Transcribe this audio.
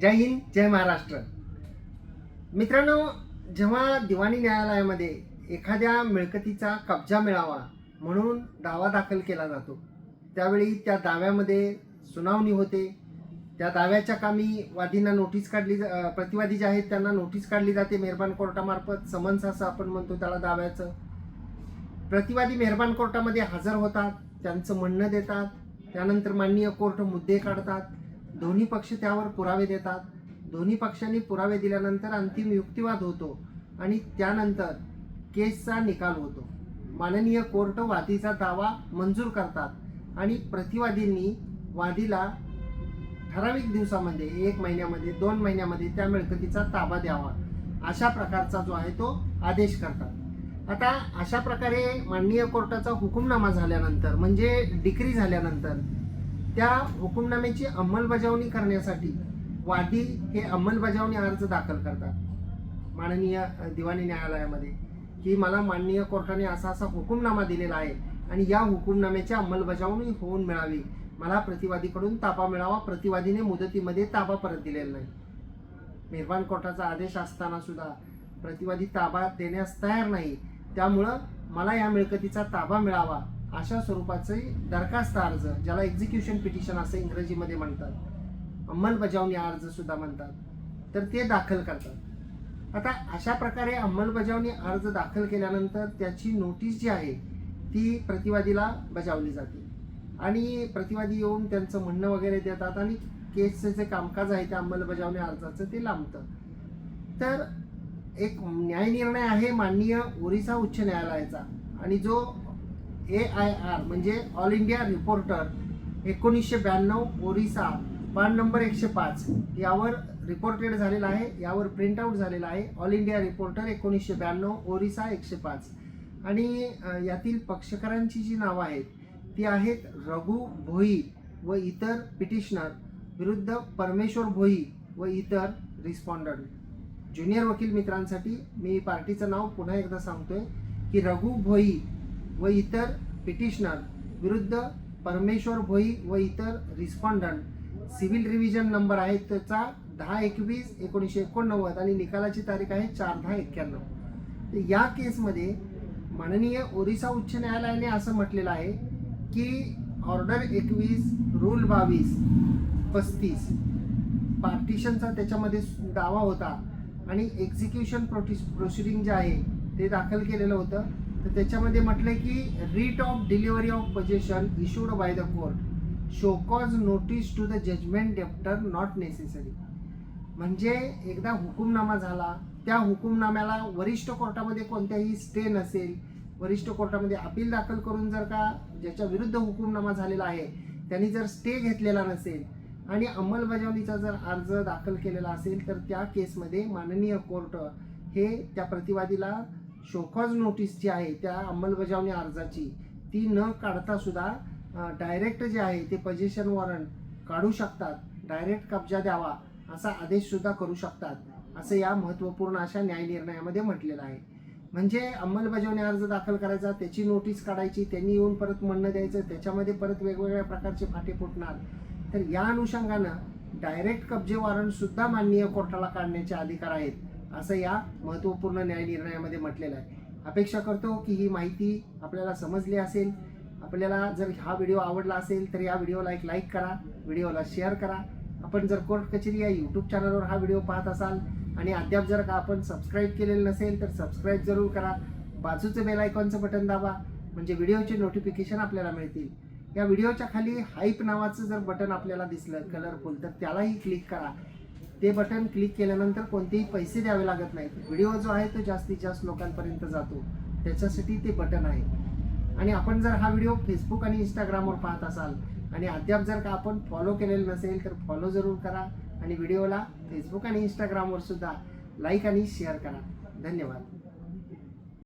जय हिंद जय महाराष्ट्र. मित्रांनो जेव्हा दिवाणी न्यायालयामध्ये एखाद्या मिळकतीचा कब्जा मिळावा म्हणून दावा दाखल केला जातो त्यावेळी त्या दाव्यामध्ये सुनावणी होते. त्या दाव्याच्या कामी वादींना नोटीस काढली जा- प्रतिवादी जे आहेत त्यांना नोटीस काढली जाते मेहरबान कोर्टामार्फत. समन्स असं आपण म्हणतो त्याला दाव्याचं. प्रतिवादी मेहरबान कोर्टामध्ये हजर होतात त्यांचं म्हणणं देतात. त्यानंतर माननीय कोर्ट मुद्दे काढतात. दोन्ही पक्ष त्यावर पुरावे देतात. दोन्ही पक्षांनी पुरावे दिल्यानंतर अंतिम युक्तिवाद होतो आणि त्यानंतर केसचा निकाल होतो. माननीय कोर्ट वादीचा दावा मंजूर करतात आणि प्रतिवादींनी वादीला ठराविक दिवसामध्ये एक महिन्यामध्ये दोन महिन्यामध्ये त्या मिळकतीचा ताबा द्यावा. अशा प्रकारचा जो आहे तो आदेश करतात. आता अशा प्रकारे माननीय कोर्टाचा हुकुमनामा झाल्यानंतर म्हणजे डिक्री झाल्यानंतर त्या हुकुमनाम्याची अंमलबजावणी करण्यासाठी वादी हे अंमलबजावणी अर्ज दाखल करतात. माननीय दिवाणी न्यायालयामध्ये की मला माननीय कोर्टाने असा असा हुकुमनामा दिलेला आहे आणि या हुकुमनाम्याची अंमलबजावणी होऊन मिळावी. मला प्रतिवादीकडून ताबा मिळावा. प्रतिवादीने मुदतीमध्ये ताबा परत दिलेला नाही. मेहरबान कोर्टाचा आदेश असताना सुद्धा प्रतिवादी ताबा देण्यास तयार नाही. त्यामुळं मला या मिळकतीचा ताबा मिळावा. अशा स्वरूपाचे दरखास्त अर्ज ज्याला एक्झिक्युशन पिटिशन असं इंग्रजीमध्ये म्हणतात. अंमलबजावणी अर्ज सुद्धा म्हणतात. तर ते दाखल करतात. आता अशा प्रकारे अंमलबजावणी अर्ज दाखल केल्यानंतर त्याची नोटीस जी आहे ती प्रतिवादीला बजावली जाते. आणि प्रतिवादी येऊन त्यांचं म्हणणं वगैरे देतात आणि केसचं जे कामकाज आहे त्या अंमलबजावणी अर्जाचं ते लांबतं. तर एक न्यायनिर्णय आहे माननीय ओरिसा उच्च न्यायालयाचा. आणि जो ए आय आर म्हणजे ऑल इंडिया रिपोर्टर एकोणीसशे ब्याण्णव ओरिसा पान नंबर एकशे पाच. यावर रिपोर्टेड झालेला आहे यावर प्रिंट आऊट झालेला आहे. ऑल इंडिया रिपोर्टर एकोणीसशे ब्याण्णव ओरिसा एकशे पाच. आणि यातील पक्षकारांची जी नावं आहेत ती आहेत रघु भोई व इतर पिटिशनर विरुद्ध परमेश्वर भोई व इतर रिस्पॉन्डंट ज्युनियर वकील मित्रांसाठी मी पार्टीचं नाव पुन्हा एकदा सांगतोय की रघु भोई व इतर पिटिशनर विरुद्ध परमेश्वर भोई व इतर रिस्पॉन्डंट सिव्हिल रिव्हिजन नंबर आहे त्याचा दहा एकवीस एकोणीसशे एकोणनव्वद आणि निकालाची तारीख आहे चार दहा एक्क्याण्णव. तर या केसमध्ये माननीय ओरिसा उच्च न्यायालयाने असं म्हटलेलं आहे की ऑर्डर एकवीस रूल बावीस पस्तीस पार्टिशनचा त्याच्यामध्ये दावा होता आणि एक्झिक्युशन प्रोटिस प्रोसिडिंग जे आहे ते दाखल केलेलं होतं. तर त्याच्यामध्ये म्हटलं की writ of delivery of possession issued by the court show cause notice to the judgement debtor not necessary म्हणजे एकदा हुकुमनामा झाला त्या हुकुमनाम्याला वरिष्ठ कोर्टामध्ये कोणत्याही स्टे नसेल वरिष्ठ कोर्टामध्ये अपील दाखल करून जर का ज्याच्या विरुद्ध हुकुमनामा झालेला आहे त्यांनी जर स्टे घेतलेला नसेल आणि अंमलबजावणीचा जर अर्ज दाखल केलेला असेल तर त्या केसमध्ये माननीय कोर्ट हे त्या प्रतिवादीला शोकॉज नोटीस जी आहे त्या अंमलबजावणी अर्जाची ती न काढता सुद्धा डायरेक्ट जे आहे ते पजेशन वॉरंट काढू शकतात. डायरेक्ट कब्जा द्यावा असा आदेश सुद्धा करू शकतात. असं या महत्त्वपूर्ण अशा न्याय निर्णयामध्ये म्हटलेलं आहे. म्हणजे अंमलबजावणी अर्ज दाखल करायचा त्याची नोटीस काढायची त्यांनी येऊन परत म्हणणं द्यायचं त्याच्यामध्ये परत वेगवेगळ्या प्रकारचे फाटे फुटणार. तर या अनुषंगानं डायरेक्ट कब्जे वॉरंटसुद्धा माननीय कोर्टाला काढण्याचे अधिकार आहेत. असं या महत्त्वपूर्ण न्यायनिर्णयामध्ये म्हटलेलं आहे. अपेक्षा करतो की ही माहिती आपल्याला समजली असेल आपल्याला जर हा व्हिडिओ आवडला असेल तर या व्हिडिओला एक लाईक करा व्हिडिओला शेअर करा. आपण जर कोर्ट कचेरी या यूट्यूब चॅनलवर हा व्हिडिओ पाहत असाल आणि अद्याप जर का आपण सबस्क्राईब केलेलं नसेल तर सबस्क्राईब जरूर करा. बाजूचं बेल आयकॉनचं बटन दाबा म्हणजे व्हिडिओचे नोटिफिकेशन आपल्याला मिळतील. या व्हिडिओच्या खाली हाईप नावाचं जर बटन आपल्याला दिसलं कलरफुल तर त्यालाही क्लिक करा. ते बटन क्लिक केल्यानंतर कोणतेही पैसे द्यावे लागत नाहीत. व्हिडिओ जो आहे तो जास्तीत जास्त लोकांपर्यंत जातो. त्याच्यासाठी ते बटन आहे. आणि आपण जर हा व्हिडिओ फेसबुक आणि इंस्टाग्रामवर पाहत असाल आणि अद्याप जर का आपण फॉलो केलेलं नसेल तर फॉलो जरूर करा आणि व्हिडिओला फेसबुक आणि इंस्टाग्रामवर सुद्धा लाईक आणि शेअर करा. धन्यवाद.